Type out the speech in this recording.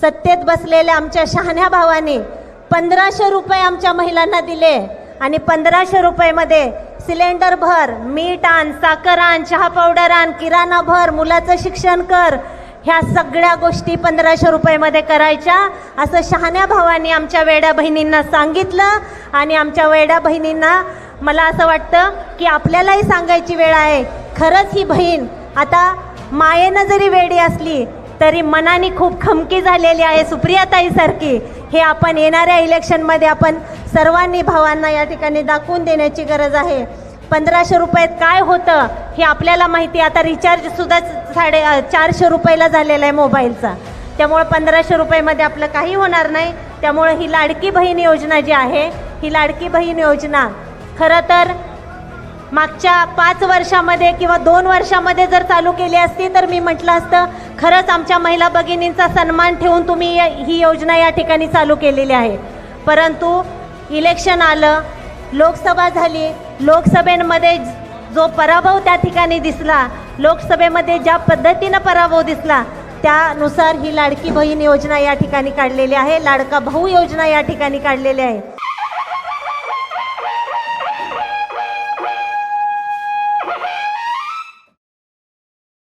सत्तेत बसलेल्या आमच्या शहाण्या भावाने पंधराशे रुपये आमच्या महिलांना दिले. आणि पंधराशे रुपयेमध्ये सिलेंडर भर मीठ आण साखर आण चहा पावडर आण किराणा भर मुलाचं शिक्षण कर. ह्या सगळ्या गोष्टी पंधराशे रुपयेमध्ये करायच्या असं शहाण्या भावाने आमच्या वेड्या बहिणींना सांगितलं. आणि आमच्या वेड्या बहिणींना मला असं वाटतं की आपल्यालाही सांगायची वेळ आहे. खरंच ही बहीण आता मायेनं जरी वेडी असली तरी मनाने खूप खमकी झालेली आहे सुप्रियाताईसारखी हे आपण येणाऱ्या इलेक्शनमध्ये आपण सर्वांनी भावांना या ठिकाणी दाखवून देण्याची गरज आहे. पंधराशे रुपयात काय होतं हे आपल्याला माहिती आहे. आता रिचार्ज सुद्धा साडे चारशे रुपयाला झालेला आहे मोबाईलचा. त्यामुळं पंधराशे रुपयामध्ये आपलं काही होणार नाही. त्यामुळं ही लाडकी बहीण योजना जी आहे ही लाडकी बहीण योजना खरं तर मागच्या पाच वर्षामध्ये किंवा दोन वर्षामध्ये जर चालू केली असती तर मी म्हटलं असतं खरंच आमच्या महिला भगिनींचा सन्मान ठेवून तुम्ही ही योजना या ठिकाणी चालू केलेली आहे. परंतु इलेक्शन आलं लोकसभा झाली लोकसभेमध्ये जो पराभव त्या ठिकाणी दिसला लोकसभेमध्ये ज्या पद्धतीनं पराभव दिसला त्यानुसार ही लाडकी बहीण योजना या ठिकाणी काढलेली आहे लाडका भाऊ योजना या ठिकाणी काढलेली आहे.